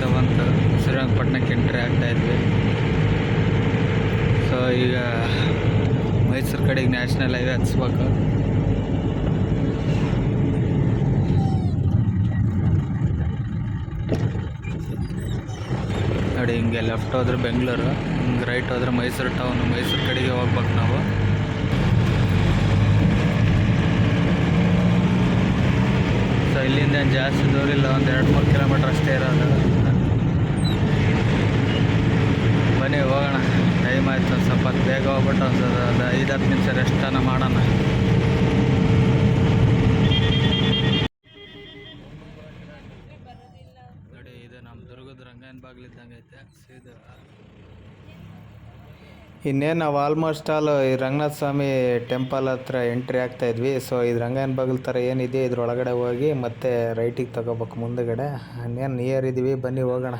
ಅಂತ ಬಂತು ಶ್ರೀರಂಗಪಟ್ಟಣಕ್ಕೆ ಎಂಟ್ರಿ ಆಗ್ತಾ ಇದ್ವಿ. ಸೊ ಈಗ ಮೈಸೂರು ಕಡೆಗೆ ನ್ಯಾಷನಲ್ ಹೈವೇ ಹಚ್ಬೇಕು ನೋಡಿ, ಹಿಂಗೆ ಲೆಫ್ಟ್ ಹೋದ್ರೆ ಬೆಂಗಳೂರು, ಹಿಂಗೆ ರೈಟ್ ಹೋದ್ರೆ ಮೈಸೂರು ಟೌನು ಮೈಸೂರು ಕಡೆಗೆ ಹೋಗ್ಬೇಕು ನಾವು. ಸೊ ಇಲ್ಲಿಂದ ಜಾಸ್ತಿ ದೂರ ಇಲ್ಲ, ಒಂದು ಎರಡು ಮೂರು ಕಿಲೋಮೀಟ್ರ್ ಅಷ್ಟೇ ಇರೋದು. ಇನ್ನೇನು ನಾವು ಆಲ್ಮೋಸ್ಟ್ ಆಲ್ ಈ ರಂಗನಾಥ ಸ್ವಾಮಿ ಟೆಂಪಲ್ ಹತ್ರ ಎಂಟ್ರಿ ಆಗ್ತಾ ಇದ್ವಿ. ಸೊ ಇದು ರಂಗನ ಬಾಗಿಲು ಥರ ಏನಿದೆ, ಇದ್ರೊಳಗಡೆ ಹೋಗಿ ಮತ್ತೆ ರೈಟಿಗೆ ತಗೋಬೇಕು ಮುಂದಗಡೆ. ಇನ್ನೇನು ನಿಯರ್ ಇದ್ದೀವಿ ಬನ್ನಿ ಹೋಗೋಣ.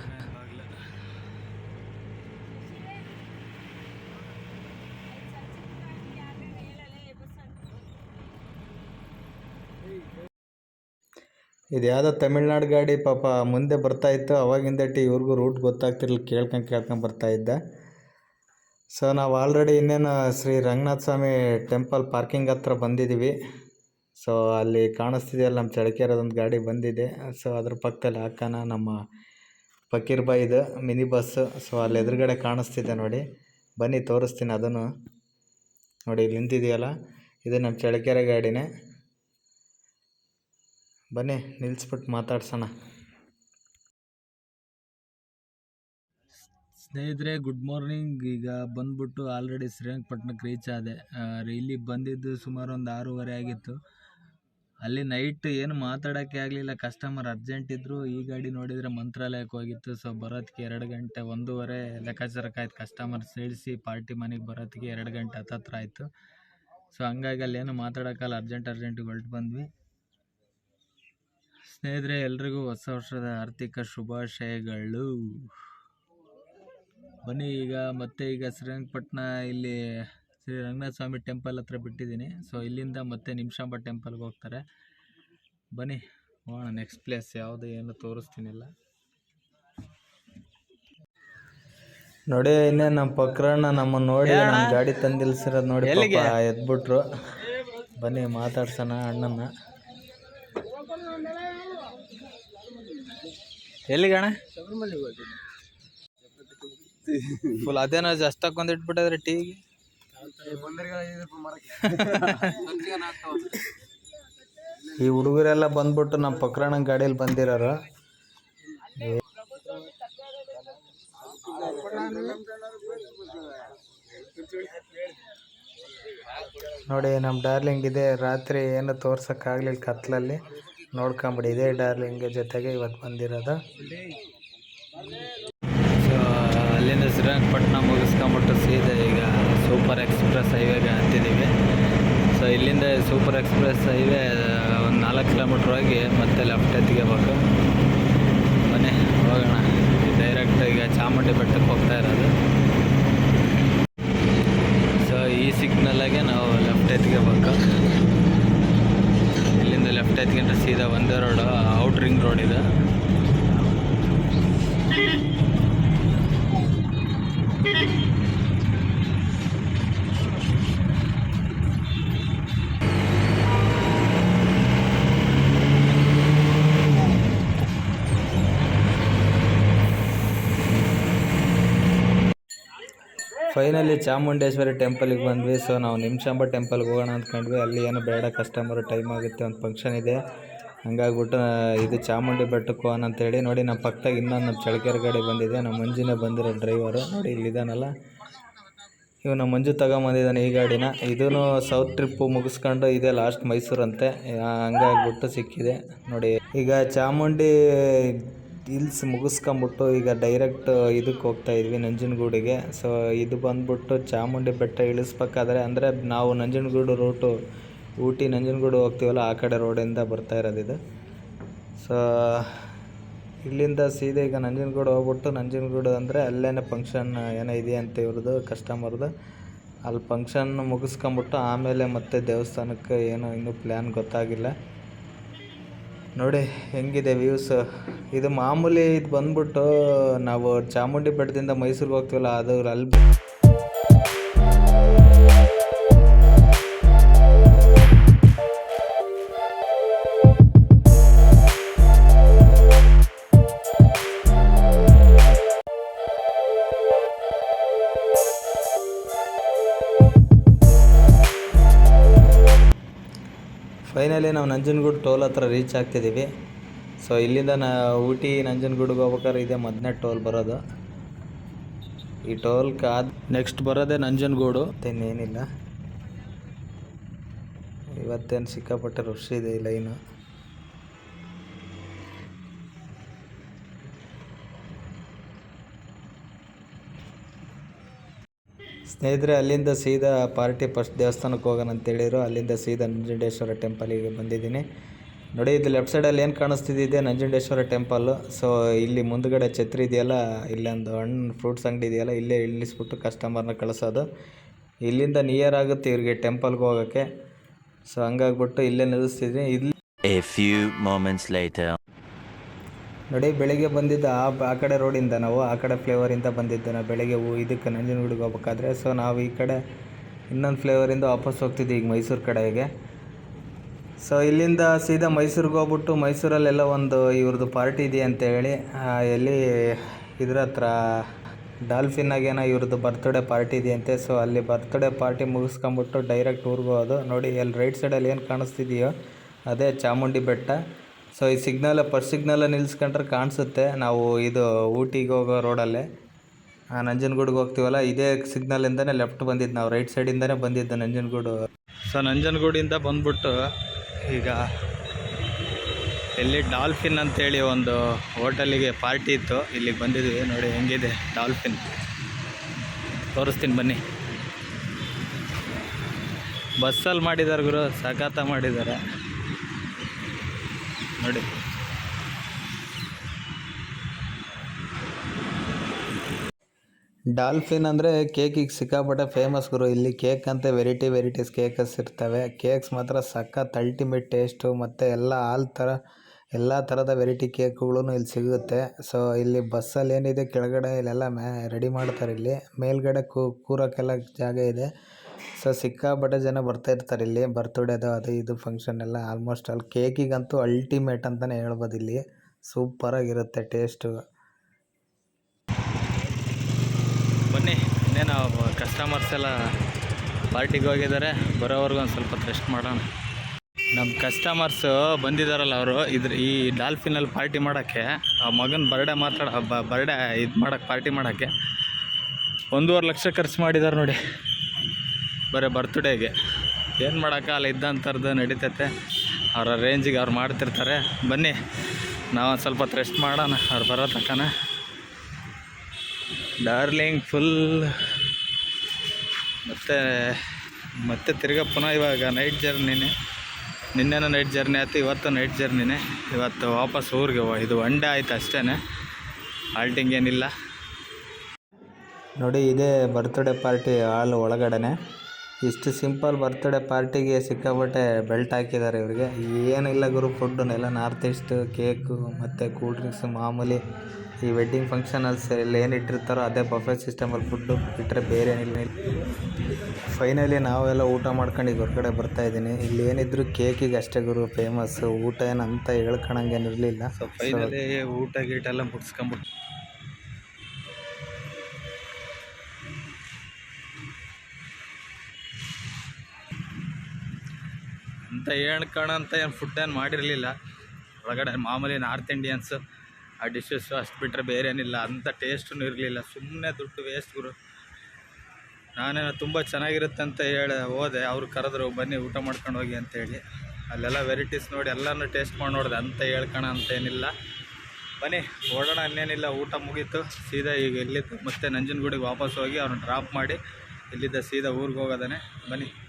ಇದು ಯಾವುದೋ ತಮಿಳ್ನಾಡು ಗಾಡಿ ಪಾಪ ಮುಂದೆ ಬರ್ತಾ ಇತ್ತು. ಅವಾಗಿಂದ ಟಿ ಇವ್ರಿಗೂ ರೂಟ್ ಗೊತ್ತಾಗ್ತಿರ್ಲಿಲ್ಲ, ಕೇಳ್ಕೊಂಡು ಕೇಳ್ಕೊಂಡು ಬರ್ತಾ ಇದ್ದ. ಸೊ ನಾವು ಆಲ್ರೆಡಿ ಇನ್ನೇನು ಶ್ರೀ ರಂಗನಾಥ ಸ್ವಾಮಿ ಟೆಂಪಲ್ ಪಾರ್ಕಿಂಗ್ ಹತ್ರ ಬಂದಿದ್ದೀವಿ ಸೊ ಅಲ್ಲಿ ಕಾಣಿಸ್ತಿದೆಯಲ್ಲ ನಮ್ಮ ಚಳ್ಳಕೆರೆದೊಂದು ಗಾಡಿ ಬಂದಿದೆ. ಸೊ ಅದ್ರ ಪಕ್ಕದಲ್ಲಿ ಹಾಕೋಣ ನಮ್ಮ ಫಕೀರ್ ಬಾಯಿದು ಮಿನಿ ಬಸ್ಸು ಸೊ ಅಲ್ಲಿ ಎದುರುಗಡೆ ಕಾಣಿಸ್ತಿದೆ ನೋಡಿ. ಬನ್ನಿ, ತೋರಿಸ್ತೀನಿ ಅದನ್ನು. ನೋಡಿ, ಇಲ್ಲಿ ನಿಂತಿದೆಯಲ್ಲ. ಇದು ನಮ್ಮ ಚಳಕೆರೆ ಗಾಡಿನೇ. ಬನ್ನಿ ನಿಲ್ಲಿಸ್ಬಿಟ್ಟು ಮಾತಾಡ್ಸೋಣ. ಸ್ನೇಹಿತರೆ ಗುಡ್ ಮಾರ್ನಿಂಗ್ ಈಗ ಬಂದ್ಬಿಟ್ಟು ಆಲ್ರೆಡಿ ಶ್ರೀರಂಗಪಟ್ಟಣಕ್ಕೆ ರೀಚ್ ಆದೆ. ಇಲ್ಲಿ ಬಂದಿದ್ದು ಸುಮಾರು ಒಂದು ಆರೂವರೆ ಆಗಿತ್ತು. ಅಲ್ಲಿ ನೈಟ್ ಏನು ಮಾತಾಡೋಕ್ಕೆ ಆಗಲಿಲ್ಲ. ಕಸ್ಟಮರ್ ಅರ್ಜೆಂಟ್ ಇದ್ದರು ಈ ಗಾಡಿ ನೋಡಿದರೆ ಮಂತ್ರಾಲಯಕ್ಕೆ ಹೋಗಿತ್ತು. ಸೊ ಬರೋದಕ್ಕೆ ಎರಡು ಗಂಟೆ, ಒಂದೂವರೆ ಲೆಕ್ಕಾಚಾರಕ್ಕಾಯ್ತು ಕಸ್ಟಮರ್ ಸೇರಿಸಿ ಪಾರ್ಟಿ ಮನೆಗೆ ಬರೋದಕ್ಕೆ ಎರಡು ಗಂಟೆ ಹತ್ತತ್ರ ಆಯಿತು. ಸೊ ಹಂಗಾಗಿ ಅಲ್ಲಿ ಏನು ಮಾತಾಡೋಕ್ಕಲ್ಲ. ಅರ್ಜೆಂಟ್ ಅರ್ಜೆಂಟಿಗೆ ಹೊರಟು ಬಂದ್ವಿ. ಸ್ನೇಹಿತರೆ, ಎಲ್ರಿಗೂ ಹೊಸ ವರ್ಷದ ಆರ್ಥಿಕ ಶುಭಾಶಯಗಳು. ಬನ್ನಿ ಈಗ ಮತ್ತೆ ಈಗ ಶ್ರೀರಂಗಪಟ್ಟಣ ಇಲ್ಲಿ ಶ್ರೀ ರಂಗನಾಥ ಸ್ವಾಮಿ ಟೆಂಪಲ್ ಹತ್ರ ಬಿಟ್ಟಿದ್ದೀನಿ. ಸೊ ಇಲ್ಲಿಂದ ಮತ್ತೆ ನಿಮಿಷಾಂಬ ಟೆಂಪಲ್ಗೆ ಹೋಗ್ತಾರೆ. ಬನ್ನಿ ಹೋಣ ನೆಕ್ಸ್ಟ್ ಪ್ಲೇಸ್ ಯಾವುದು ಏನು ತೋರಿಸ್ತೀನಿಲ್ಲ. ನೋಡಿ ಇನ್ನೇ ನಮ್ಮ ಪಕ್ರಣ್ಣ ನಮ್ಮ ನೋಡಿ ನಮ್ಮ ಗಾಡಿ ತಂದಿಲ್ಸಿರೋದು ನೋಡಿ? ಪಾಪ ಎದ್ಬಿಟ್ರು. ಬನ್ನಿ ಮಾತಾಡ್ಸೋಣ ಅಣ್ಣನ ಎಲ್ಲಿಗಣ ಫುಲ್ ಅದೇನೋ ಜಾಸ್ತಿ ಹಾಕೊಂಡು ಇಟ್ಬಿಟ್ಟಿದ್ರೆ ಟೀ ಈ ಹುಡುಗರೆಲ್ಲ ಬಂದ್ಬಿಟ್ಟು ನಮ್ಮ ಪಕ್ರಣ ಗಾಡಿಯಲ್ಲಿ ಬಂದಿರೋರು. ನೋಡಿ ನಮ್ಮ ಡಾರ್ಲಿಂಗ್ ಇದೆ. ರಾತ್ರಿ ಏನು ತೋರ್ಸೋಕ್ಕಾಗಲಿಲ್ಲ ಕತ್ಲಲ್ಲಿ. ನೋಡ್ಕೊಂಬಿಡಿ ಇದೇ ಡಾರ್ಲಿಂಗ್ ಜೊತೆಗೆ ಇವತ್ತು ಬಂದಿರೋದು. ಶ್ರೀರಂಗಪಟ್ಟಣ ಮುಗಿಸ್ಕೊಂಬಿಟ್ಟು ಸೀದಾ ಈಗ ಸೂಪರ್ ಎಕ್ಸ್ಪ್ರೆಸ್ ಹೈವೇಗೆ ಹತ್ತಿದ್ದೀವಿ ಸೊ ಇಲ್ಲಿಂದ ಸೂಪರ್ ಎಕ್ಸ್ಪ್ರೆಸ್ ಹೈವೇ ಒಂದು ನಾಲ್ಕು ಕಿಲೋಮೀಟ್ರ್ ಹೋಗಿ ಮತ್ತೆ ಲೆಫ್ಟ್ ಎತ್ತಿಗೆಬೇಕು. ಮನೆ ಹೋಗೋಣ. ಡೈರೆಕ್ಟ್ ಈಗ ಚಾಮುಂಡಿ ಬೆಟ್ಟಕ್ಕೆ ಹೋಗ್ತಾ ಇರೋದು. ಸೊ ಈ ಸಿಗ್ನಲ್ಲಾಗೆ ನಾವು ಲೆಫ್ಟ್ ಎತ್ತಿಗೆಬೇಕು. ಇಲ್ಲಿಂದ ಲೆಫ್ಟ್ ಎತ್ಕೊಂಡ್ರೆ ಸೀದಾ ಒಂದೇ ರೋಡು, ಔಟ್ ರಿಂಗ್ ರೋಡ್ ಇದೆ. ಫೈನಲಿ ಚಾಮುಂಡೇಶ್ವರಿ ಟೆಂಪಲಿಗೆ ಬಂದ್ವಿ. ಸೊ ನಾವು ನಿಮಿಷಾಂಬ ಟೆಂಪಲ್ಗೆ ಹೋಗೋಣ ಅಂದ್ಕೊಂಡ್ವಿ. ಅಲ್ಲಿ ಏನು ಬೇಡ ಕಸ್ಟಮರ್ ಟೈಮ್ ಆಗುತ್ತೆ ಒಂದು ಫಂಕ್ಷನ್ ಇದೆ. ಹಂಗಾಗ್ಬಿಟ್ಟು ಇದು ಚಾಮುಂಡಿ ಬೆಟ್ಟಕ್ಕೆ ಹೋಗೋಣ ಅಂತೇಳಿ ನೋಡಿ ನಮ್ಮ ಪಕ್ಕದಾಗ ಇನ್ನೊಂದು ನಮ್ಮ ಚಳಕೆರೆ ಗಾಡಿ ಬಂದಿದೆ. ನಮ್ಮ ಮಂಜುನೇ ಬಂದಿರೋ ಡ್ರೈವರು. ನೋಡಿ ಇಲ್ಲಿದ್ದಾನಲ್ಲ ಇವ್ ನಮ್ಮ ಮಂಜು ತಗೊಂಬಂದಿದ್ದಾನೆ ಈ ಗಾಡಿನ. ಇದೂ ಸೌತ್ ಟ್ರಿಪ್ಪು ಮುಗಿಸ್ಕೊಂಡು ಇದೆ ಲಾಸ್ಟ್ ಮೈಸೂರು ಅಂತೆ ಆ, ಹಂಗಾಗ್ಬಿಟ್ಟು ಸಿಕ್ಕಿದೆ. ನೋಡಿ ಈಗ ಚಾಮುಂಡಿ ಹಿಲ್ಸ್ ಮುಗಿಸ್ಕೊಂಬಿಟ್ಟು ಈಗ ಡೈರೆಕ್ಟ್ ಇದಕ್ಕೆ ಹೋಗ್ತಾ ಇದ್ವಿ ನಂಜನಗೂಡಿಗೆ. ಸೊ ಇದು ಬಂದ್ಬಿಟ್ಟು ಚಾಮುಂಡಿ ಬೆಟ್ಟ ಇಳಿಸ್ಬೇಕಾದ್ರೆ ಅಂದರೆ ನಾವು ನಂಜನಗೂಡು ರೂಟು ಊಟಿ ನಂಜನಗೂಡು ಹೋಗ್ತೀವಲ್ಲ, ಆ ಕಡೆ ರೋಡಿಂದ ಬರ್ತಾ ಇರೋದು ಇದು. ಸೊ ಇಲ್ಲಿಂದ ಸೀದಾ ಈಗ ನಂಜನಗೂಡು ಹೋಗ್ಬಿಟ್ಟು ನಂಜನಗೂಡು ಅಂದರೆ ಅಲ್ಲೇನೇ ಫಂಕ್ಷನ್ ಏನೋ ಇದೆ ಅಂತ ಇವ್ರದ್ದು ಕಸ್ಟಮರ್ದು ಅಲ್ಲಿ ಫಂಕ್ಷನ್ ಮುಗಿಸ್ಕೊಂಬಿಟ್ಟು ಆಮೇಲೆ ಮತ್ತೆ ದೇವಸ್ಥಾನಕ್ಕೆ ಏನೋ ಇನ್ನೂ ಪ್ಲ್ಯಾನ್ ಗೊತ್ತಾಗಿಲ್ಲ. ನೋಡಿ, ಹೆಂಗಿದೆ ವ್ಯೂಸ್ ಇದು ಮಾಮೂಲಿ ಇದು ಬಂದ್ಬಿಟ್ಟು ನಾವು ಚಾಮುಂಡಿ ಬೆಟ್ಟದಿಂದ ಮೈಸೂರಿಗೆ ಹೋಗ್ತೀವಲ್ಲ, ಅದು ಅಲ್ಲಿ ಫೈನಲಿ ನಾವು ನಂಜನಗೂಡು ಟೋಲ್ ಹತ್ರ ರೀಚ್ ಆಗ್ತಿದ್ದೀವಿ. ಸೊ ಇಲ್ಲಿಂದ ನಾ ಊಟಿ ನಂಜನಗೂಡಿಗೆ ಹೋಗ್ಬೇಕಾದ್ರೆ ಇದೆ ಮೊದಲನೇ ಟೋಲ್ ಬರೋದು. ಈ ಟೋಲ್ ಕಾದ ನೆಕ್ಸ್ಟ್ ಬರೋದೇ ನಂಜನಗೂಡು. ಇನ್ನೇನಿಲ್ಲ ಇವತ್ತೇನು ಸಿಕ್ಕಾಪಟ್ಟೆ ರಶ್ ಇದೆ ಈ ಲೈನು ಸ್ನೇಹಿತರೆ, ಅಲ್ಲಿಂದ ಸೀದಾ ಪಾರ್ಟಿ ಫಸ್ಟ್ ದೇವಸ್ಥಾನಕ್ಕೆ ಹೋಗೋಣ ಅಂತ ಹೇಳಿದ್ರು. ಅಲ್ಲಿಂದ ಸೀದಾ ನಂಜುಂಡೇಶ್ವರ ಟೆಂಪಲಿಗೆ ಬಂದಿದ್ದೀನಿ. ನೋಡಿ, ಇದು ಲೆಫ್ಟ್ ಸೈಡಲ್ಲಿ ಏನು ಕಾಣಿಸ್ತಿದ್ದಿದೆ ನಂಜುಂಡೇಶ್ವರ ಟೆಂಪಲ್ಲು ಸೊ ಇಲ್ಲಿ ಮುಂದ್ಗಡೆ ಛತ್ರಿ ಇದೆಯಲ್ಲ ಇಲ್ಲೊಂದು ಹಣ್ಣು ಫ್ರೂಟ್ಸ್ ಅಂಗಡಿ ಇದೆಯಲ್ಲ, ಇಲ್ಲೇ ಇಳಿಸ್ಬಿಟ್ಟು ಕಸ್ಟಮರ್ನ ಕಳಿಸೋದು. ಇಲ್ಲಿಂದ ನಿಯರ್ ಆಗುತ್ತೆ ಇವ್ರಿಗೆ ಟೆಂಪಲ್ಗೆ ಹೋಗೋಕ್ಕೆ ಸೊ ಹಂಗಾಗ್ಬಿಟ್ಟು ಇಲ್ಲೇ ನಿಲ್ಲಿಸ್ತಿದ್ದೀನಿ. ಇಲ್ಲಿ ಎ ಫ್ಯೂ moments later. ನೋಡಿ, ಬೆಳಿಗ್ಗೆ ಬಂದಿದ್ದ ಆ ಆ ಕಡೆ ರೋಡಿಂದ ನಾವು, ಆ ಕಡೆ ಫ್ಲೇವರಿಂದ ಬಂದಿದ್ದು ನಾವು ಬೆಳಗ್ಗೆ ಇದಕ್ಕೆ ನಂಜನಗೂಡಿಗೆ ಹೋಗ್ಬೇಕಾದ್ರೆ. ಸೊ ನಾವು ಈ ಕಡೆ ಇನ್ನೊಂದು ಫ್ಲೇವರಿಂದ ವಾಪಸ್ ಹೋಗ್ತಿದ್ವಿ ಈಗ ಮೈಸೂರು ಕಡೆಗೆ. ಸೊ ಇಲ್ಲಿಂದ ಸೀದಾ ಮೈಸೂರಿಗೆ ಹೋಗ್ಬಿಟ್ಟು ಮೈಸೂರಲ್ಲೆಲ್ಲ ಒಂದು ಇವ್ರದ್ದು ಪಾರ್ಟಿ ಇದೆ ಅಂತ ಹೇಳಿ ಎಲ್ಲಿ ಇದ್ರ ಹತ್ರ ಡಾಲ್ಫಿನ್ನಾಗೇನೋ ಇವ್ರದ್ದು ಬರ್ತ್ಡೇ ಪಾರ್ಟಿ ಇದೆಯಂತೆ ಸೊ ಅಲ್ಲಿ ಬರ್ತ್ಡೇ ಪಾರ್ಟಿ ಮುಗಿಸ್ಕೊಂಬಿಟ್ಟು ಡೈರೆಕ್ಟ್ ಊರಿಗೆ ಹೋಗೋದು. ನೋಡಿ ಅಲ್ಲಿ ರೈಟ್ ಸೈಡಲ್ಲಿ ಏನು ಕಾಣಿಸ್ತಿದೆಯೋ, ಅದೇ ಚಾಮುಂಡಿ ಬೆಟ್ಟ. ಸೊ ಈ ಸಿಗ್ನಲ್ ಫಸ್ಟ್ ಸಿಗ್ನಲ್ ನಿಲ್ಸ್ಕೊಂಡ್ರೆ ಕಾಣಿಸುತ್ತೆ. ನಾವು ಇದು ಊಟಿಗೆ ಹೋಗೋ ರೋಡಲ್ಲೇ ನಂಜನಗೂಡಿಗೆ ಹೋಗ್ತೀವಲ್ಲ, ಇದೇ ಸಿಗ್ನಲಿಂದನೇ ಲೆಫ್ಟ್ ಬಂದಿದ್ದು ನಾವು. ರೈಟ್ ಸೈಡಿಂದನೇ ಬಂದಿದ್ದು ನಂಜನಗೂಡು. ಸೊ ನಂಜನಗೂಡಿಂದ ಬಂದ್ಬಿಟ್ಟು ಈಗ ಇಲ್ಲಿ ಡಾಲ್ಫಿನ್ ಅಂತೇಳಿ ಒಂದು ಹೋಟೆಲಿಗೆ ಪಾರ್ಟಿ ಇತ್ತು. ಇಲ್ಲಿಗೆ ಬಂದಿದ್ದೀವಿ ನೋಡಿ, ಹೆಂಗಿದೆ ಡಾಲ್ಫಿನ್ ತೋರಿಸ್ತೀನಿ ಬನ್ನಿ. ಬಸ್ಸಲ್ಲಿ ಮಾಡಿದ್ದಾರೆ ಗುರು ಸಖಾತ ಮಾಡಿದ್ದಾರೆ ನೋಡಿ. ಡಾಲ್ಫಿನ್ ಅಂದರೆ ಕೇಕಿಗೆ ಸಿಕ್ಕಾಪಟ್ಟೆ ಫೇಮಸ್ ಗುರು. ಇಲ್ಲಿ ಕೇಕ್ ಅಂತ ವೆರೈಟಿ ವೆರೈಟೀಸ್ ಕೇಕಸ್ ಇರ್ತವೆ. ಕೇಕ್ಸ್ ಮಾತ್ರ ಸಖತ್ ಅಲ್ಟಿಮೇಟ್ ಟೇಸ್ಟು ಮತ್ತು ಎಲ್ಲ ಹಾಲ್ ಥರ ಎಲ್ಲ ಥರದ ವೆರೈಟಿ ಕೇಕ್ಗಳು ಇಲ್ಲಿ ಸಿಗುತ್ತೆ. ಸೊ ಇಲ್ಲಿ ಬಸ್ಸಲ್ಲಿ ಏನಿದೆ, ಕೆಳಗಡೆ ಇಲ್ಲೆಲ್ಲ ಮ್ಯಾ ರೆಡಿ ಮಾಡ್ತಾರೆ ಇಲ್ಲಿ. ಮೇಲ್ಗಡೆ ಕೂರೋಕ್ಕೆಲ್ಲ ಜಾಗ ಇದೆ. ಸೊ ಸಿಕ್ಕಾಪಟ್ಟೆ ಜನ ಬರ್ತಾ ಇರ್ತಾರೆ ಇಲ್ಲಿ. ಬರ್ತ್ಡೇದು, ಅದು ಇದು ಫಂಕ್ಷನ್ ಎಲ್ಲ ಆಲ್ಮೋಸ್ಟ್ ಅಲ್ಲಿ ಕೇಕಿಗಂತೂ ಅಲ್ಟಿಮೇಟ್ ಅಂತಲೇ ಹೇಳ್ಬೋದು ಇಲ್ಲಿ. ಸೂಪರಾಗಿರುತ್ತೆ ಟೇಸ್ಟು ಬನ್ನಿ, ಇನ್ನೇನು ಕಸ್ಟಮರ್ಸ್ ಎಲ್ಲ ಪಾರ್ಟಿಗೆ ಹೋಗಿದ್ದಾರೆ. ಬರೋವರೆಗೂ ಒಂದು ಸ್ವಲ್ಪ ರೆಸ್ಟ್ ಮಾಡೋಣ. ನಮ್ಮ ಕಸ್ಟಮರ್ಸು ಬಂದಿದ್ದಾರಲ್ಲ ಅವರು, ಇದ್ರ ಈ ಡಾಲ್ಫಿನಲ್ಲಿ ಪಾರ್ಟಿ ಮಾಡೋಕ್ಕೆ, ಆ ಮಗನ ಬರ್ಡೆ ಮಾತಾಡ ಬರ್ಡೆ ಇದು ಮಾಡೋಕ್ಕೆ ಪಾರ್ಟಿ ಮಾಡೋಕ್ಕೆ ಒಂದೂವರೆ ಲಕ್ಷ ಖರ್ಚು ಮಾಡಿದ್ದಾರೆ ನೋಡಿ. ಬರೀ ಬರ್ತ್ಡೇಗೆ ಏನು ಮಾಡೋಕ್ಕಲ್ಲ ಇದ್ದಂಥದ್ದು ನಡೀತೈತೆ. ಅವರ ರೇಂಜಿಗೆ ಅವ್ರು ಮಾಡ್ತಿರ್ತಾರೆ. ಬನ್ನಿ, ನಾವು ಸ್ವಲ್ಪ ರೆಸ್ಟ್ ಮಾಡೋಣ. ಅವ್ರು ಬರೋ ತಕ್ಕನ ಡಾರ್ಲಿಂಗ್ ಫುಲ್ ಮತ್ತು, ಮತ್ತೆ ತಿರ್ಗಾ ಪುನಃ ಇವಾಗ ನೈಟ್ ಜರ್ನಿನೇ ನಿನ್ನೆನೂ ನೈಟ್ ಜರ್ನಿ ಆಯ್ತು, ಇವತ್ತು ನೈಟ್ ಜರ್ನಿನೇ ಇವತ್ತು ವಾಪಸ್ ಊರಿಗೆ ಇದು ಒನ್ ಡೇ ಆಯ್ತು ಅಷ್ಟೇ ಹಾಲ್ಟಿಂಗ್ ಏನಿಲ್ಲ. ನೋಡಿ, ಇದೇ ಬರ್ತ್ಡೇ ಪಾರ್ಟಿ ಹಾಲ್ ಒಳಗಡೆನೆ. ಇಷ್ಟು ಸಿಂಪಲ್ ಬರ್ತ್ಡೇ ಪಾರ್ಟಿಗೆ ಸಿಕ್ಕಾಪಟ್ಟೆ ಬೆಲ್ಟ್ ಹಾಕಿದ್ದಾರೆ ಇವರಿಗೆ. ಏನಿಲ್ಲ ಗುರು ಫುಡ್ಡು ಎಲ್ಲ ನಾರ್ತ್ ಈಸ್ಟ್ ಕೇಕು ಮತ್ತು ಕೂಲ್ ಡ್ರಿಂಕ್ಸ್ ಮಾಮೂಲಿ ಈ ವೆಡ್ಡಿಂಗ್ ಫಂಕ್ಷನಲ್ಸ್ ಇಲ್ಲಿ ಏನು ಇಟ್ಟಿರ್ತಾರೋ ಅದೇ ಬಫೆ ಸಿಸ್ಟಮಲ್ಲಿ ಫುಡ್ಡು ಬಿಟ್ಟರೆ ಬೇರೆ ಏನಿಲ್ಲ. ಫೈನಲಿ ನಾವೆಲ್ಲ ಊಟ ಮಾಡ್ಕೊಂಡು ಈಗ ಹೊರಗಡೆ ಬರ್ತಾ ಇದ್ದೀನಿ. ಇಲ್ಲಿ ಏನಿದ್ರು ಕೇಕಿಗೆ ಅಷ್ಟೇ ಗುರು ಫೇಮಸ್ ಊಟ ಏನಂತ ಹೇಳ್ಕೊಳಂಗೇನಿರಲಿಲ್ಲ ಸೊ ಫೈನಲಿ ಊಟ ಗೀಟ ಎಲ್ಲ ಮುಗಿಸ್ಕೊಂಬಿಟ್ಟು ಅಂತ ಹೇಳ್ಕೊಳಂತ ಏನು ಫುಡ್ ಏನು ಮಾಡಿರಲಿಲ್ಲ. ಒಳಗಡೆ ಮಾಮೂಲಿ ನಾರ್ತ್ ಇಂಡಿಯನ್ಸು ಆ ಡಿಶಸ್ಸು ಅಷ್ಟು ಬಿಟ್ಟರೆ ಬೇರೆ ಏನಿಲ್ಲ. ಅಂಥ ಟೇಸ್ಟೂ ಇರಲಿಲ್ಲ. ಸುಮ್ಮನೆ ದುಡ್ಡು ವೇಸ್ಟ್ ಗುರು. ನಾನೇನೋ ತುಂಬ ಚೆನ್ನಾಗಿರುತ್ತೆ ಅಂತ ಹೇಳಿ ಹೋದೆ. ಅವ್ರು ಕರೆದ್ರು, ಬನ್ನಿ ಊಟ ಮಾಡ್ಕೊಂಡು ಹೋಗಿ ಅಂತೇಳಿ ಅಲ್ಲೆಲ್ಲ ವೆರೈಟೀಸ್ ನೋಡಿ ಎಲ್ಲನೂ ಟೇಸ್ಟ್ ಮಾಡಿ ನೋಡಿದೆ. ಅಂತ ಹೇಳ್ಕೋಣ ಅಂತ ಏನಿಲ್ಲ. ಬನ್ನಿ ಓಡೋಣ ಅನ್ನೇನಿಲ್ಲ ಊಟ ಮುಗೀತು. ಸೀದಾ ಈಗ ಇಲ್ಲಿದ್ದು ಮತ್ತೆ ನಂಜನಗೂಡಿಗೆ ವಾಪಸ್ ಹೋಗಿ ಅವ್ರನ್ನ ಡ್ರಾಪ್ ಮಾಡಿ. ಇಲ್ಲಿದ್ದ ಸೀದಾ ಊರಿಗೆ ಹೋಗೋದಾನೆ. ಬನ್ನಿ.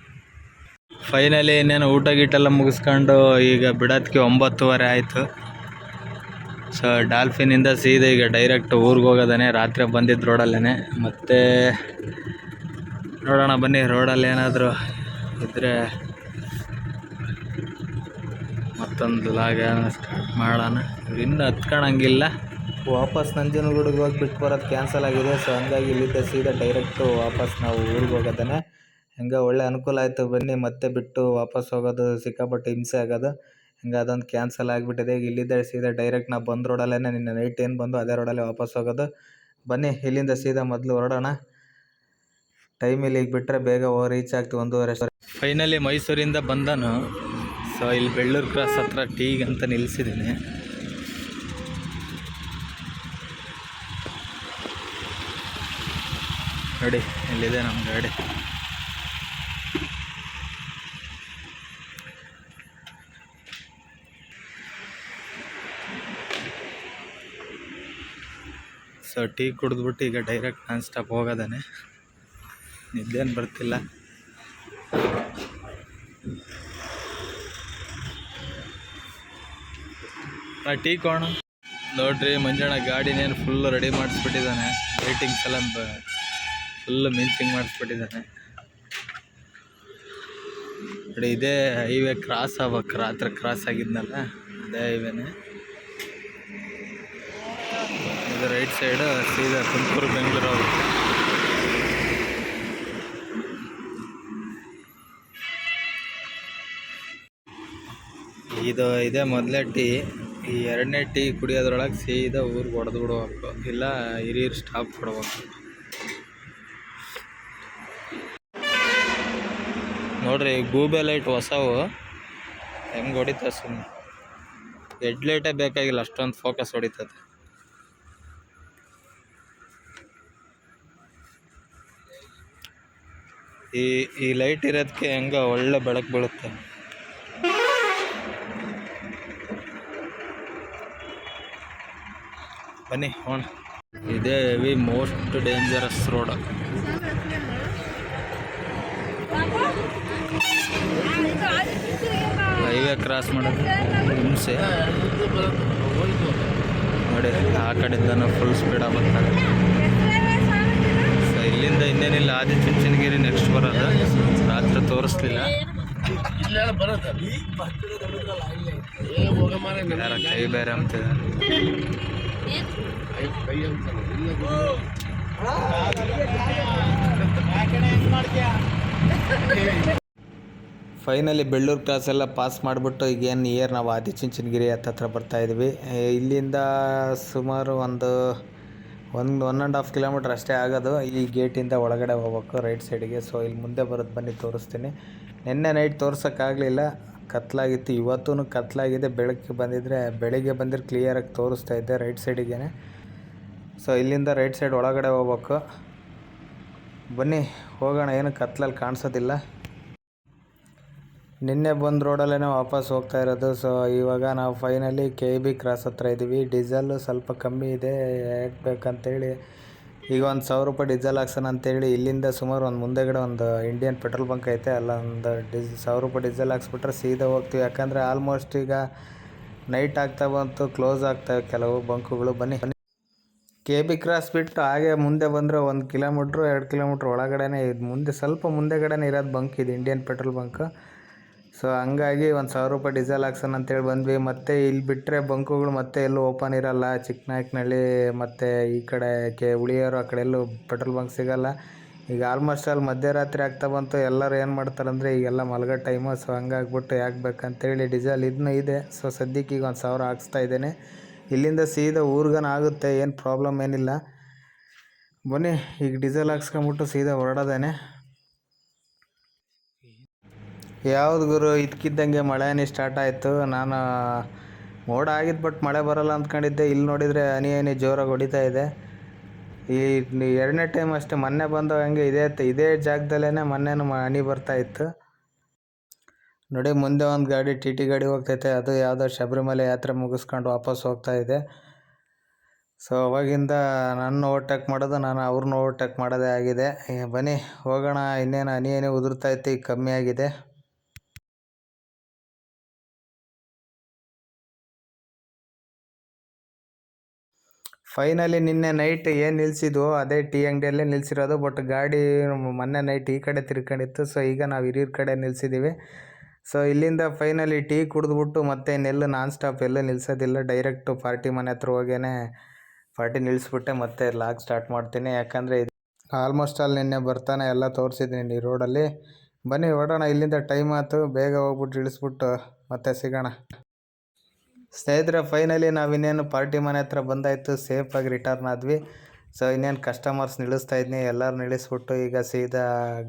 ಫೈನಲಿ ಇನ್ನೇನು ಊಟ ಗೀಟೆಲ್ಲ ಮುಗಿಸ್ಕೊಂಡು ಈಗ ಬಿಡೋದಕ್ಕೆ ಒಂಬತ್ತುವರೆ ಆಯಿತು. ಸೊ ಡಾಲ್ಫಿನಿಂದ ಸೀದಾ ಈಗ ಡೈರೆಕ್ಟ್ ಊರಿಗೆ ಹೋಗೋದಾನೆ, ರಾತ್ರಿ ಬಂದಿದ್ದು ರೋಡಲ್ಲೇ ಮತ್ತು ನೋಡೋಣ, ಬನ್ನಿ ರೋಡಲ್ಲಿ ಏನಾದರೂ ಇದ್ದರೆ ಮತ್ತೊಂದು ಲಾಗ ಸ್ಟಾರ್ಟ್ ಮಾಡೋಣ. ಇನ್ನು ಹತ್ಕೊಳಂಗಿಲ್ಲ. ವಾಪಸ್ ನಂಜನಗೂಡಿಗೆ ಹೋಗಿ ಬಿಟ್ಟು ಬರೋದು ಕ್ಯಾನ್ಸಲ್ ಆಗಿದೆ. ಸೊ ಹಂಗಾಗಿ ಇಲ್ಲಿದ್ದ ಸೀದಾ ಡೈರೆಕ್ಟು ವಾಪಸ್ ನಾವು ಊರಿಗೆ ಹೋಗೋದಾನೆ. ಹಂಗೆ ಒಳ್ಳೆ ಅನುಕೂಲ ಆಯಿತು, ಬನ್ನಿ ಮತ್ತೆ ಬಿಟ್ಟು ವಾಪಸ್ ಹೋಗೋದು ಸಿಕ್ಕಾಪಟ್ಟೆ ಹಿಂಸೆ ಆಗೋದು. ಹಿಂಗೆ ಅದೊಂದು ಕ್ಯಾನ್ಸಲ್ ಆಗಿಬಿಟ್ಟಿದೆ. ಈಗ ಇಲ್ಲಿಂದ ಸೀದಾ ಡೈರೆಕ್ಟ್ ನಾ ಬಂದ ರೋಡಲ್ಲೇ ನಿನ್ನೆ ನೈಟ್ ಏನು ಬಂದು ಅದೇ ರೋಡಲ್ಲೇ ವಾಪಸ್ ಹೋಗೋದು. ಬನ್ನಿ ಇಲ್ಲಿಂದ ಸೀದಾ ಮೊದಲು ಹೊರಡೋಣ. ಟೈಮ್ ಈಗ ಬಿಟ್ಟರೆ ಬೇಗ ರೀಚ್ ಆಗ್ತೀವಿ ಒಂದೂವರೆ. ಫೈನಲಿ ಮೈಸೂರಿಂದ ಬಂದನು. ಸೊ ಇಲ್ಲಿ ಬೆಳ್ಳೂರು ಕ್ರಾಸ್ ಹತ್ರ ಟೀಗೆ ಅಂತ ನಿಲ್ಲಿಸಿದ್ದೀನಿ ನೋಡಿ, ಇಲ್ಲಿದೆ ನಮ್ಮ ಗಾಡಿ. ಟೀ ಕುಡಿದ್ಬಿಟ್ಟು ಈಗ ಡೈರೆಕ್ಟ್ ನಾನ್ ಸ್ಟಾಪ್ ಹೋಗೋದಾನೆ. ನಿದ್ದೇನು ಬರ್ತಿಲ್ಲ. ಆ, ಟೀ ಕೋಣ ನೋಡ್ರಿ, ಮಂಜಣ್ಣ ಗಾಡಿನೇನು ಫುಲ್ ರೆಡಿ ಮಾಡಿಸ್ಬಿಟ್ಟಿದ್ದಾನೆ. ಲೈಟಿಂಗ್ಸ್ ಎಲ್ಲ ಫುಲ್ ಮಿಂಚಿಂಗ್ ಮಾಡಿಸ್ಬಿಟ್ಟಿದ್ದಾನೆ. ನೋಡಿ, ಇದೇ ಹೈವೇ ಕ್ರಾಸ್ ಆಗ್ಬೇಕು ರಾತ್ರಿ ಕ್ರಾಸ್ ಆಗಿದ್ನಲ್ಲ, ಅದೇ ಹೈವೇನೆ ಇದು ರೈಟ್ ಸೈಡ್, ಸೀದಾ ತುಮಕೂರು, ಬೆಂಗಳೂರು ಇದು ಇದೆ ಮೊದಲೇ ಟೀ. ಈ ಎರಡನೇ ಟೀ ಕುಡಿಯೋದ್ರೊಳಗೆ ಸೀದಾ ಊರಿಗೆ ಹೊಡೆದು ಬಿಡಬೇಕು ಇಲ್ಲ, ಹಿರಿಯರು ಸ್ಟಾಪ್ ಕೊಡ್ಬೇಕು. ನೋಡ್ರಿ, ಗೂಬೆ ಲೈಟ್ ಹೊಸವು. ಹೆಂಗೆ ಹೊಡಿತ ಸುಮ್ಮನೆ ಹೆಡ್ ಲೈಟೇ ಬೇಕಾಗಿಲ್ಲ, ಅಷ್ಟೊಂದು ಫೋಕಸ್ ಹೊಡಿತದೆ. ಈ ಈ ಲೈಟ್ ಇರೋದಕ್ಕೆ ಹೆಂಗೆ ಒಳ್ಳೆ ಬೆಳಕು ಬೀಳುತ್ತೆ. ಬನ್ನಿ ಹೋಣ ಇದೇ we most dangerous road highway cross ಮಾಡೋದು. ಹಿಂಸೆ. ನೋಡಿ, ಆ ಕಡೆಯಿಂದನೂ ಫುಲ್ ಸ್ಪೀಡ್ ಬರ್ತಾರೆ ಇಲ್ಲಿಂದ ಇನ್ನೇನಿಲ್ಲ, ಆದಿ ಚುಂಚನಗಿರಿ ನೆಕ್ಸ್ಟ್ ಬರೋದು. ರಾತ್ರಿ ತೋರಿಸ್ಲಿಲ್ಲ. ಕೈ ಬೇರೆ ಫೈನಲಿ ಬೆಳ್ಳೂರು ಕ್ಲಾಸ್ ಎಲ್ಲ ಪಾಸ್ ಮಾಡಿಬಿಟ್ಟು ಈಗ ಏನು ನಾವು ನಾವು ಆದಿಚುಂಚನಗಿರಿ ಹತ್ತತ್ರ ಬರ್ತಾ ಇದ್ವಿ. ಇಲ್ಲಿಂದ ಸುಮಾರು ಒಂದು ಒಂದು ಒನ್ ಆ್ಯಂಡ್ ಹಾಫ್ ಕಿಲೋಮೀಟ್ರ್ ಅಷ್ಟೇ ಆಗೋದು. ಈ ಗೇಟಿಂದ ಒಳಗಡೆ ಹೋಗ್ಬೇಕು ರೈಟ್ ಸೈಡಿಗೆ ಸೊ ಇಲ್ಲಿ ಮುಂದೆ ಬರೋದು ಬನ್ನಿ, ತೋರಿಸ್ತೀನಿ. ನಿನ್ನೆ ನೈಟ್ ತೋರ್ಸೋಕ್ಕಾಗಲಿಲ್ಲ. ಕತ್ಲಾಗಿತ್ತು. ಇವತ್ತೂ ಕತ್ಲಾಗಿದೆ. ಬೆಳಗ್ಗೆ ಬಂದಿದ್ದರೆ ಬೆಳಿಗ್ಗೆ ಬಂದರೆ ಕ್ಲಿಯರಾಗಿ ತೋರಿಸ್ತಾ ಇದ್ದೆ ರೈಟ್ ಸೈಡಿಗೆ ಸೊ ಇಲ್ಲಿಂದ ರೈಟ್ ಸೈಡ್ ಒಳಗಡೆ ಹೋಗ್ಬೇಕು. ಬನ್ನಿ, ಹೋಗೋಣ. ಏನು ಕತ್ಲಲ್ಲಿ ಕಾಣಿಸೋದಿಲ್ಲ. ನಿನ್ನೆ ಬಂದು ರೋಡಲ್ಲೇ ವಾಪಸ್ ಹೋಗ್ತಾ ಇರೋದು. ಸೊ ಇವಾಗ ನಾವು ಫೈನಲಿ ಕೆ ಬಿ ಕ್ರಾಸ್ ಹತ್ರ ಇದ್ದೀವಿ. ಡೀಸೆಲ್ಲು ಸ್ವಲ್ಪ ಕಮ್ಮಿ ಇದೆ. ಯಾಕೆ ಬೇಕಂತೇಳಿ, ಈಗ ಒಂದು ಸಾವಿರ ರೂಪಾಯಿ ಡೀಸೆಲ್ ಹಾಕ್ಸೋಣ ಅಂತೇಳಿ ಇಲ್ಲಿಂದ ಸುಮಾರು ಒಂದು ಮುಂದೆಗಡೆ ಒಂದು ಇಂಡಿಯನ್ ಪೆಟ್ರೋಲ್ ಬಂಕ್ ಐತೆ. ಅಲ್ಲ ಒಂದು ಡೀಸ್, ಸಾವಿರ ರೂಪಾಯಿ ಡೀಸೆಲ್ ಹಾಕ್ಸ್ಬಿಟ್ರೆ ಸೀದಾ ಹೋಗ್ತೀವಿ. ಯಾಕಂದರೆ ಆಲ್ಮೋಸ್ಟ್ ಈಗ ನೈಟ್ ಆಗ್ತಾ ಬಂತು ಕ್ಲೋಸ್ ಆಗ್ತವೆ ಕೆಲವು ಬಂಕುಗಳು. ಬನ್ನಿ. ಕೆ ಬಿ ಕ್ರಾಸ್ ಬಿಟ್ಟು ಹಾಗೆ ಮುಂದೆ ಬಂದರೆ ಒಂದು ಕಿಲೋಮೀಟ್ರು ಎರಡು ಕಿಲೋಮೀಟ್ರ್ ಒಳಗಡೆನೇ, ಇದು ಮುಂದೆ ಸ್ವಲ್ಪ ಮುಂದೆಗಡೆನೇ ಇರೋದು ಬಂಕ್ ಇದು ಇಂಡಿಯನ್ ಪೆಟ್ರೋಲ್ ಬಂಕ್. ಸೊ ಹಂಗಾಗಿ ಒಂದು ಸಾವಿರ ರೂಪಾಯಿ ಡೀಸೆಲ್ ಹಾಕ್ಸೋಣ ಅಂತೇಳಿ ಬಂದ್ವಿ. ಮತ್ತು ಇಲ್ಲಿ ಬಿಟ್ಟರೆ ಬಂಕುಗಳು ಮತ್ತೆ ಎಲ್ಲೂ ಓಪನ್ ಇರಲ್ಲ. ಚಿಕ್ಕನಾಯಕನಹಳ್ಳಿ ಮತ್ತು ಈ ಕಡೆ ಕೆ ಉಳಿಯೋರು ಆ ಕಡೆ ಎಲ್ಲೂ ಪೆಟ್ರೋಲ್ ಬಂಕ್ ಸಿಗಲ್ಲ. ಈಗ ಆಲ್ಮೋಸ್ಟ್ ಅಲ್ಲಿ ಮಧ್ಯರಾತ್ರಿ ಆಗ್ತಾ ಬಂತು. ಎಲ್ಲರೂ ಏನು ಮಾಡ್ತಾರಂದರೆ ಈಗೆಲ್ಲ ಮಲಗೋ ಟೈಮು ಸೊ ಹಂಗಾಗ್ಬಿಟ್ಟು ಯಾಕೆ ಬೇಕಂತೇಳಿ ಡೀಸೆಲ್ ಇದನ್ನೂ ಇದೆ. ಸೊ ಸದ್ಯಕ್ಕೆ ಈಗ ಒಂದು ಸಾವಿರ ಹಾಕ್ಸ್ತಾ ಇದ್ದೇನೆ. ಇಲ್ಲಿಂದ ಸೀದಾ ಊರ್ಗನ ಆಗುತ್ತೆ. ಏನು ಪ್ರಾಬ್ಲಮ್ ಏನಿಲ್ಲ. ಬನ್ನಿ, ಈಗ ಡೀಸೆಲ್ ಹಾಕ್ಸ್ಕೊಂಬಿಟ್ಟು ಸೀದಾ ಹೊರಡೋದೇನೆ. ಯಾವ್ದು ಗುರು? ಇದ್ಕಿದ್ದಂಗೆ ಮಳೆನೇ ಸ್ಟಾರ್ಟ್ ಆಯಿತು. ನಾನು ಮೋಡ ಆಗಿದ್ದು ಬಟ್ ಮಳೆ ಬರಲ್ಲ ಅಂದ್ಕೊಂಡಿದ್ದೆ. ಇಲ್ಲಿ ನೋಡಿದರೆ ಹನಿ ಹನಿ ಜೋರಾಗಿ ಹೊಡಿತಾ ಇದೆ. ಈ ಎರಡನೇ ಟೈಮ್ ಅಷ್ಟೇ. ಮೊನ್ನೆ ಬಂದು ಹಂಗೆ ಇದೇ ಇದೇ ಜಾಗದಲ್ಲೇ ಮೊನ್ನೆನೂ ಹನಿ ಬರ್ತಾ ಇತ್ತು. ನೋಡಿ, ಮುಂದೆ ಒಂದು ಗಾಡಿ, ಟಿ ಟಿ ಗಾಡಿ ಹೋಗ್ತೈತೆ. ಅದು ಯಾವುದೋ ಶಬರಿಮಲೆ ಯಾತ್ರೆ ಮುಗಿಸ್ಕೊಂಡು ವಾಪಸ್ ಹೋಗ್ತಾ ಇದೆ. ಸೊ ಅವಾಗಿಂದ ನನ್ನ ಓವರ್ಟೇಕ್ ಮಾಡೋದು, ನಾನು ಅವ್ರನ್ನ ಓವರ್ಟೇಕ್ ಮಾಡೋದೇ ಆಗಿದೆ. ಬನ್ನಿ, ಹೋಗೋಣ. ಇನ್ನೇನು ಹನಿ ಹನಿ ಉದುರ್ತಾ ಇತ್ತು, ಈಗ ಕಮ್ಮಿ ಆಗಿದೆ. ಫೈನಲಿ ನಿನ್ನೆ ನೈಟ್ ಏನು ನಿಲ್ಸಿದ್ವು ಅದೇ ಟೀ ಅಂಗಡಿಯಲ್ಲೇ ನಿಲ್ಸಿರೋದು ಬಟ್ ಗಾಡಿ ಮೊನ್ನೆ ನೈಟ್ ಈ ಕಡೆ ತಿರ್ಕೊಂಡಿತ್ತು ಸೊ ಈಗ ನಾವು ಹಿರಿಯರ ಕಡೆ ನಿಲ್ಸಿದ್ದೀವಿ ಸೊ ಇಲ್ಲಿಂದ ಫೈನಲಿ ಟೀ ಕುಡಿದ್ಬಿಟ್ಟು ಮತ್ತೆ ನೆಲ್ಲು ನಾನ್ ಸ್ಟಾಪ್ ಎಲ್ಲೂ ನಿಲ್ಲಿಸೋದಿಲ್ಲ ಡೈರೆಕ್ಟು ಪಾರ್ಟಿ ಮನೆ ಹತ್ರ ಹೋಗೇನೆ ಪಾರ್ಟಿ ನಿಲ್ಲಿಸ್ಬಿಟ್ಟೆ ಮತ್ತೆ ಲಾಗ್ ಸ್ಟಾರ್ಟ್ ಮಾಡ್ತೀನಿ. ಯಾಕಂದರೆ ಇದು ಆಲ್ಮೋಸ್ಟ್ ಅಲ್ಲಿ ನಿನ್ನೆ ಬರ್ತಾನೆ, ಎಲ್ಲ ತೋರಿಸಿದ್ದೀನಿ ಈ ರೋಡಲ್ಲಿ ಬನ್ನಿ, ಓಡೋಣ, ಇಲ್ಲಿಂದ ಟೈಮ್ ಆಯ್ತು, ಬೇಗ ಹೋಗ್ಬಿಟ್ಟು ಇಳಿಸ್ಬಿಟ್ಟು ಮತ್ತೆ ಸಿಗೋಣ. ಸ್ನೇಹಿತರೆ ಫೈನಲಿ ನಾವು ಇನ್ನೇನು ಪಾರ್ಟಿ ಮನೆ ಹತ್ರ ಬಂದಾಯಿತು ಸೇಫಾಗಿ ರಿಟರ್ನ್ ಆದ್ವಿ. ಸೊ ಇನ್ನೇನು ಕಸ್ಟಮರ್ಸ್ ನಿಲ್ಲಿಸ್ತಾ ಇದ್ನಿ ಎಲ್ಲರೂ ನಿಲ್ಲಿಸ್ಬಿಟ್ಟು ಈಗ ಸೀದಾ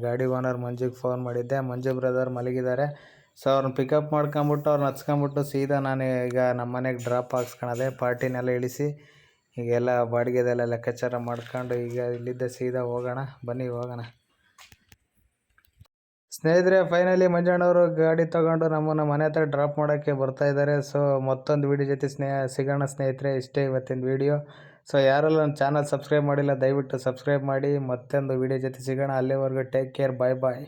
ಗಾಡಿ ಓನರ್ ಮಂಜುಗೆ ಫೋನ್ ಮಾಡಿದ್ದೆ. ಮಂಜು ಬ್ರದರ್ ಮಲಗಿದ್ದಾರೆ ಸೊ ಅವ್ರನ್ನ ಪಿಕಪ್ ಮಾಡ್ಕೊಂಬಿಟ್ಟು ಅವ್ರನ್ನ ಹಚ್ಕೊಂಬಿಟ್ಟು ಸೀದಾ ನಾನು ಈಗ ನಮ್ಮ ಮನೆಗೆ ಡ್ರಾಪ್ ಹಾಕ್ಸ್ಕೊಳದೆ ಪಾರ್ಟಿನೆಲ್ಲ ಇಳಿಸಿ ಈಗೆಲ್ಲ ಬಾಡಿಗೆದೆಲ್ಲ ಲೆಕ್ಕಾಚಾರ ಮಾಡ್ಕೊಂಡು ಈಗ ಇಲ್ಲಿದ್ದ, ಸೀದಾ ಹೋಗೋಣ, ಬನ್ನಿ ಹೋಗೋಣ. ಸ್ನೇಹಿತರೆ ಫೈನಲಿ ಮಂಜಣ್ಣವರು ಗಾಡಿ ತಗೊಂಡು ನಮ್ಮನ್ನು ಮನೆ ಹತ್ರ ಡ್ರಾಪ್ ಮಾಡೋಕ್ಕೆ ಬರ್ತಾ ಇದ್ದಾರೆ. ಸೊ ಮತ್ತೊಂದು ವಿಡಿಯೋ ಜೊತೆ ಸ್ನೇಹ, ಸಿಗೋಣ ಸ್ನೇಹಿತರೆ, ಇಷ್ಟೇ ಇವತ್ತಿನ ವಿಡಿಯೋ ಸೊ ಯಾರೆಲ್ಲ ನನ್ನ ಚಾನಲ್ ಸಬ್ಸ್ಕ್ರೈಬ್ ಮಾಡಿಲ್ಲ, ದಯವಿಟ್ಟು ಸಬ್ಸ್ಕ್ರೈಬ್ ಮಾಡಿ. ಮತ್ತೊಂದು ವಿಡಿಯೋ ಜೊತೆ ಸಿಗೋಣ. ಅಲ್ಲಿವರೆಗೂ ಟೇಕ್ ಕೇರ್ ಬಾಯ್ ಬಾಯ್